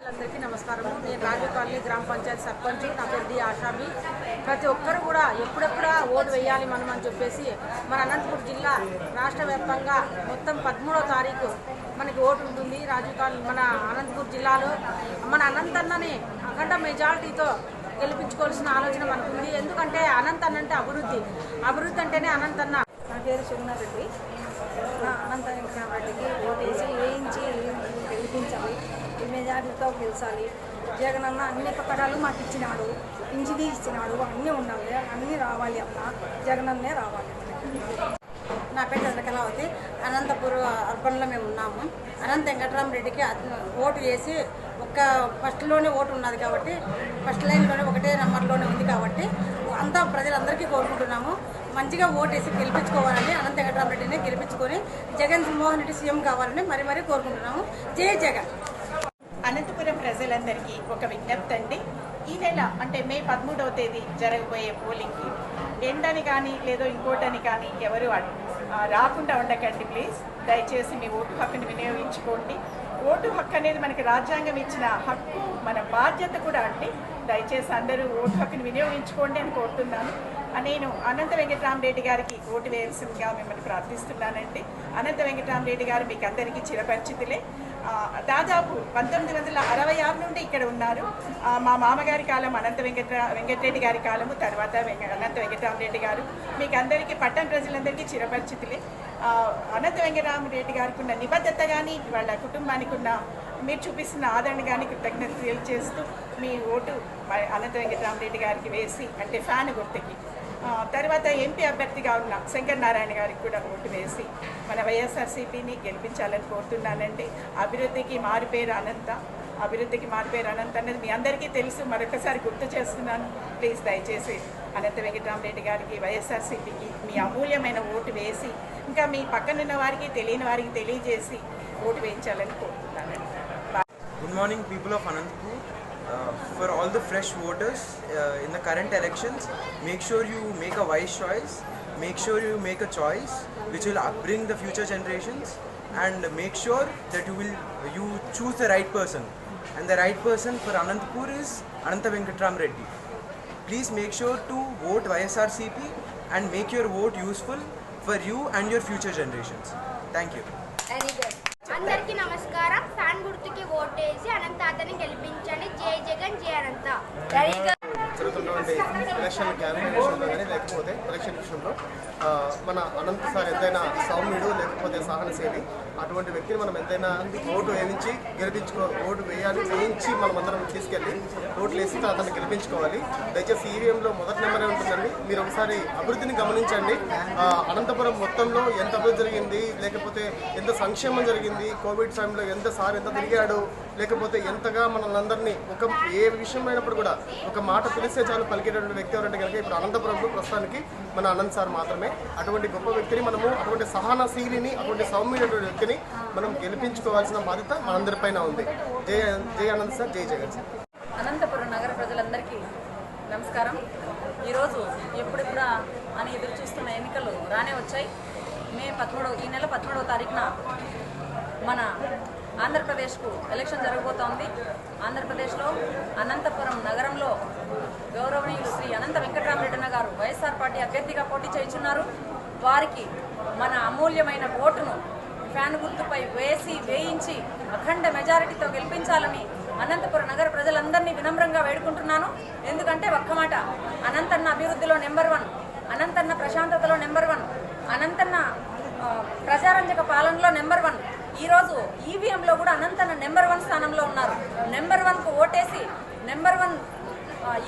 అందరికీ నమస్కారము. నేను రాజు కాలనీ గ్రామ పంచాయతీ సర్పంచ్ నా పేరు డి ఆషాబి ప్రతి ఒక్కరు కూడా ఎప్పుడెప్పుడా ఓటు వేయాలి మనం అని చెప్పేసి మన అనంతపురం జిల్లా రాష్ట్ర వ్యాప్తంగా మొత్తం పదమూడో తారీఖు మనకి ఓటు ఉంటుంది. రాజు కాలనీ మన అనంతపురం జిల్లాలో మన అనంతన్నని అఖండ మెజారిటీతో గెలిపించుకోవాల్సిన ఆలోచన మనకు ఉంది ఎందుకంటే అనంతన్న అన్న అంటే అభివృద్ధి. అభివృద్ధి అంటేనే అనంతన్న. నా పేరు సుగుణారెడ్డి నా అనంత వెంకటరామరెడ్డికి ఓటేసి వేయించి గెలిపించాలి? మెజారిటీతో గెలిచాలి. జగనన్న అన్ని పథకాలు మాకు ఇచ్చినాడు. ఇంజినీ ఇచ్చినాడు. అన్నీ ఉండాలి అన్నీ రావాలి అన్న. జగనన్నే రావాలి. నా పేరు చంద్రకళావతి. అనంతపురం అర్బన్లో మేము ఉన్నాము. అనంత వెంకటరామరెడ్డికి ఓటు వేసి ఒక్క ఫస్ట్లోనే ఓటు ఉన్నది కాబట్టి ఫస్ట్ లైన్లోనే ఒకటే నెంబర్లోనే ఉంది కాబట్టి అంతా ప్రజలందరికీ కోరుకుంటున్నాము. మంచిగా ఓటు వేసి గెలిపించుకోవాలని అనంత వెంకటరామరెడ్డిని గెలిపించుకొని జగన్ మోహన్ రెడ్డి సీఎం కావాలని మరీ మరీ కోరుకుంటున్నాము. జై జగన్. ప్రజలందరికీ ఒక విజ్ఞప్తి అండి ఈ నెల అంటే మే పదమూడవ తేదీ జరగబోయే పోలింగ్కి ఎండని కానీ లేదో ఇంకోటని కానీ ఎవరు రాకుండా ఉండకండి ప్లీజ్. దయచేసి మీ ఓటు హక్కుని వినియోగించుకోండి. ఓటు హక్కు అనేది మనకి రాజ్యాంగం ఇచ్చిన హక్కు మన బాధ్యత కూడా అండి. దయచేసి అందరూ ఓటు హక్కుని వినియోగించుకోండి అని కోరుతున్నాను. నేను అనంత వెంకటరామరెడ్డి గారికి ఓటు వేయాల్సిందిగా మిమ్మల్ని ప్రార్థిస్తున్నానండి. అనంత వెంకటరామరెడ్డి గారు మీకు అందరికీ చిరపరిచితులే. దాదాపు పంతొమ్మిది వందల అరవై ఆరు నుండి ఇక్కడ ఉన్నారు. మా మామగారి కాలం అనంత వెంకట వెంకటరెడ్డి గారి కాలము తర్వాత వెంక- అనంత వెంకటరామరెడ్డి గారు. మీకు అందరికీ పట్టణ ప్రజలందరికీ చిరపరిచితులే. అనంత వెంకటరామరెడ్డి గారికి ఉన్న నిబద్ధత కానీ వాళ్ళ కుటుంబానికి ఉన్న మీరు చూపిస్తున్న ఆదరణ కానీ కృతజ్ఞత తెలియజేస్తూ మీ ఓటు అనంత వెంకటరామరెడ్డి గారికి వేసి అంటే ఫ్యాన్ గుర్తుకి. తర్వాత ఎంపీ అభ్యర్థిగా ఉన్న శంకర్ నారాయణ గారికి కూడా ఓటు వేసి మన వైఎస్ఆర్సీపీని గెలిపించాలని కోరుతున్నానండి. అభివృద్ధికి మారిపోయారు అనంత అభివృద్ధికి మారిపేరు అనంత అనేది మీ అందరికీ తెలుసు. మరొకసారి గుర్తు చేస్తున్నాను. ప్లీజ్ దయచేసి అనంత వెంకటరామరెడ్డి గారికి వైఎస్ఆర్సీపీకి మీ అమూల్యమైన ఓటు వేసి ఇంకా మీ పక్కనున్న వారికి తెలియని వారికి తెలియజేసి ఓటు వేయించాలని కోరుతున్నానండి Good morning, people of Anantapur. For all the fresh voters uh, in the current elections, make sure you make a wise choice. Make sure you make a choice which will upbring the future generations, and make sure that you will you choose the right person. And the right person for Anantapur is Ananta Venkatram Reddy. Please make sure to vote YSRCP and make your vote useful for you and your future generations. Thank you. అందరికీ నమస్కారం. Fan గుర్తుకి ఓటేసి అనంత అతని గెలిపించండి. జై జగన్ జై అనంత. జరుగుతున్నటువంటి election క్యాన్సిలేషన్లో కానీ లేకపోతే ఎలక్షన్ విషయంలో మన అనంత సార్ ఎంతైనా సౌమ్యుడు లేకపోతే సహనశీలి. అటువంటి వ్యక్తిని మనం ఎంతైనా ఓటు వేయించి గెలిపించుకో ఓటు వేయాలి వేయించి మనం అందరం తీసుకెళ్ళి ఓట్లు వేసి అతన్ని గెలిపించుకోవాలి. దయచేసి ఈవీఎంలో మొదటి నెంబరే ఉంటుందండి. మీరు ఒకసారి అభివృద్ధిని గమనించండి. అనంతపురం మొత్తంలో ఎంత అభివృద్ధి జరిగింది లేకపోతే ఎంత సంక్షేమం జరిగింది కోవిడ్ టైంలో ఎంత సార్ ఎంత తిరిగాడు లేకపోతే ఎంతగా మనల్ని ఒక ఏ విషయమైనప్పుడు కూడా ఒక మాట తెలిసే చాలు పలికేటటువంటి వ్యక్తి ఎవరంటే కనుక ఇప్పుడు అనంతపురంలో ప్రస్తుతానికి మన అనంత్ సార్ మాత్రమే. అటువంటి గొప్ప వ్యక్తిని మనము అటువంటి సహనశీలిని అటువంటి సౌమ్యమైనటువంటి వ్యక్తిని మనం గెలిపించుకోవాల్సిన బాధ్యత మనందరిపైన ఉంది. జై జై అనంత్ సార్ జై జగన్ సార్. అనంతపురం నగర ప్రజలందరికీ నమస్కారం. ఈరోజు ఎప్పుడెప్పుడా అని ఎదురు చూస్తున్న ఎన్నికలు రానే వచ్చాయి. మే పదమూడవ ఈ నెల పదమూడవ తారీఖున మన ఆంధ్రప్రదేశ్కు ఎలక్షన్ జరగబోతోంది. ఆంధ్రప్రదేశ్లో అనంతపురం నగరంలో గౌరవనీయులు శ్రీ అనంత వెంకటరామరెడ్డి గారు వైఎస్ఆర్ పార్టీ అభ్యర్థిగా పోటీ చేయుచున్నారు. వారికి మన అమూల్యమైన ఓటును ఫ్యాన్ గుర్తుపై వేసి వేయించి అఖండ మెజారిటీతో గెలిపించాలని అనంతపురం నగర ప్రజలందరినీ వినమ్రంగా వేడుకుంటున్నాను. ఎందుకంటే ఒక్క మాట అనంతన్న అభివృద్ధిలో నెంబర్ వన్ అనంతన్న ప్రశాంతతలో నెంబర్ వన్ అనంతన్న ప్రజారంజక పాలనలో నెంబర్ వన్ ఈరోజు ఈవీఎంలో కూడా అనంతన నెంబర్ వన్ స్థానంలో ఉన్నారు. నెంబర్ వన్కు ఓటేసి నెంబర్ వన్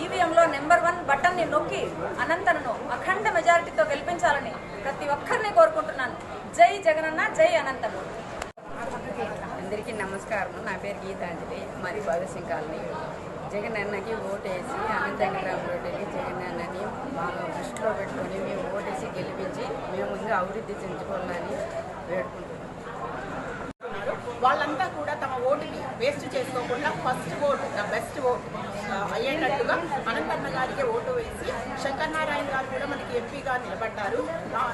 ఈవీఎంలో నెంబర్ వన్ బటన్ని నొక్కి అనంతనను అఖండ మెజారిటీతో గెలిపించాలని ప్రతి ఒక్కరిని కోరుకుంటున్నాను. జై జగనన్న జై అనంతను. అందరికీ నమస్కారం. నా పేరు గీతాంజలి మరి భగత్ సింగ్ కాలనీ. జగన్ అన్నకి ఓటేసి అనంత వెంకటరామరెడ్డిని జగన్ అన్నని బాగా దృష్టిలో పెట్టుకొని మేము ఓటేసి గెలిపించి మేము ఇంకా అభివృద్ధి చెందుకోవాలని వేడుకుంటున్నాం. వాళ్ళంతా కూడా తమ ఓటుని వేస్ట్ చేసుకోకుండా first vote the best vote అయ్యేటట్టుగా అనంతన్న గారికి ఓటు వేసి శంకర్ నారాయణ గారు కూడా మనకి ఎంపీగా నిలబడ్డారు.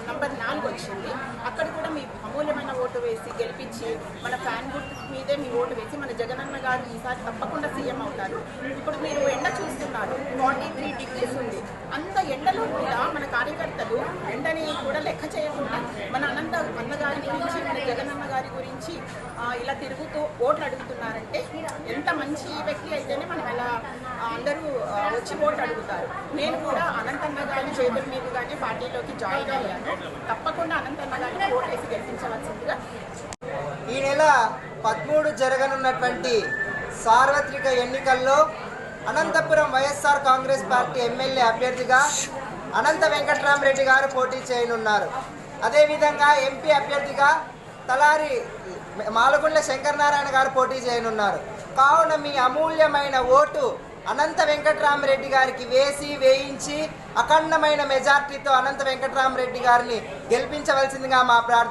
నంబర్ నాలుగు వచ్చింది. అక్కడ కూడా మీ అమూల్యమైన ఓటు వేసి గెలిపించి మన ఫ్యాన్ గుర్తు మీదే మీ ఓటు వేసి మన జగనన్న గారు ఈసారి తప్పకుండా సీఎం అవుతారు. ఇప్పుడు మీరు ఎండ చూస్తున్నారు. ఫార్టీ త్రీ డిగ్రీస్ ఉంది. అంత ఎండలో కూడా మన కార్యకర్తలు ఎండని కూడా లెక్క చేయకుండా మన అనంత అన్నగారి గురించి మన జగనన్న గారి గురించి ఇలా తిరుగుతూ ఓట్లు అడుగుతున్నారంటే ఎంత మంచి వ్యక్తి అయితేనే మనం అలా అందరూ వచ్చి ఓట్లు అడుగుతారు. నేను కూడా అనంతన్న గారి చేతుల మీదుగానే పార్టీలోకి జాయిన్ అయ్యాను. తప్పకుండా అనంతన్న గారిని ఓటు వేసి గెలిపించవలసిందిగా ఈ నెల పదమూడు జరగనున్నటువంటి సార్వత్రిక ఎన్నికల్లో Anantapuram YSR Congress party MLA అభ్యర్థిగా అనంత వెంకట్రామరెడ్డి గారు పోటీ చేయనున్నారు. అదేవిధంగా ఎంపీ అభ్యర్థిగా తలారి మాలగుండ్ల శంకరనారాయణ గారు పోటీ చేయనున్నారు. కావున మీ అమూల్యమైన ఓటు అనంత వెంకట్రామరెడ్డి గారికి వేసి వేయించి అఖండమైన మెజార్టీతో అనంత వెంకట్రామరెడ్డి గారిని గెలిపించవలసిందిగా మా ప్రార్థన